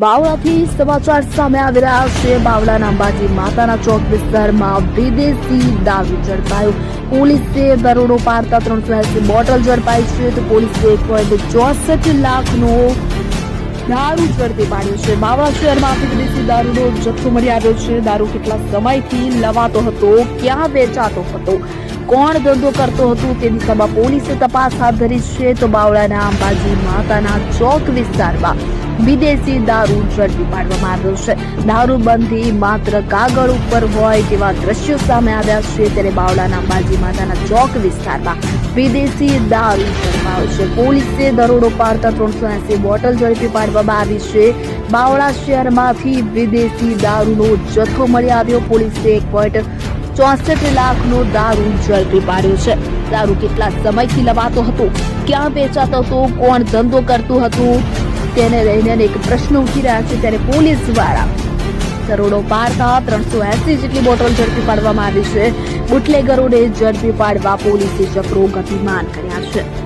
બાવળાથી સમાચાર સામે આવી રહ્યા છે. બાવળાના અંબાજી માતાના ચોક વિસ્તારમાં વિદેશી દારૂ ઝડપાયો. પોલીસે દરોડો પાડતા ત્રણસો એસી બોટલ ઝડપાઈ છે તો પોલીસે એક પોઈન્ટ ચોસઠ લાખનો દારૂ ઝડપી પાડ્યો છે. બાવળા શહેરમાં વિદેશી દારૂનો જથ્થો મળી આવ્યો છે. દારૂ કેટલા સમયથી લવાતો હતો, ક્યાં વેચાતો હતો? કોણ ધંધો કરતો હતો તે દિશામાં પોલીસે તપાસ હાથ ધરી છે તો બાવળાના અંબાજી માતાના ચોક વિસ્તારમાં વિદેશી દારૂ ઝડપી પાડવામાં આવ્યો છે. દારૂબંધી માત્ર કાગળ ઉપર હોય તેવા દ્રશ્યો સામે આવ્યા છે ત્યારે બાવળાના અંબાજી માતાના ચોક વિસ્તારમાં વિદેશી દારૂ ઝડપાયો છે. પોલીસે દરોડો પાડતા ત્રણસો એસી બોટલ ઝડપી પાડવામાં આવી છે. બાવળા શહેરમાંથી વિદેશી દારૂનો જથ્થો મળી આવ્યો. પોલીસે એક પોઈન્ટ ચોસઠ લાખનો દારૂ ઝડપી પાડ્યો છે. દારૂ કેટલા સમયથી લવાતો હતો? ક્યાં વેચાતો હતો? કોણ ધંધો કરતું હતું? તેને લઈને એક પ્રશ્ન ઉઠી રહ્યા છે ત્યારે પોલીસ દ્વારા કરોડો પાડતા ત્રણસો એસી જેટલી બોટલ ઝડપી પાડવામાં આવી છે. બુટલેગરોને ઝડપી પાડવા પોલીસે ચક્રો ગતિમાન કર્યા છે.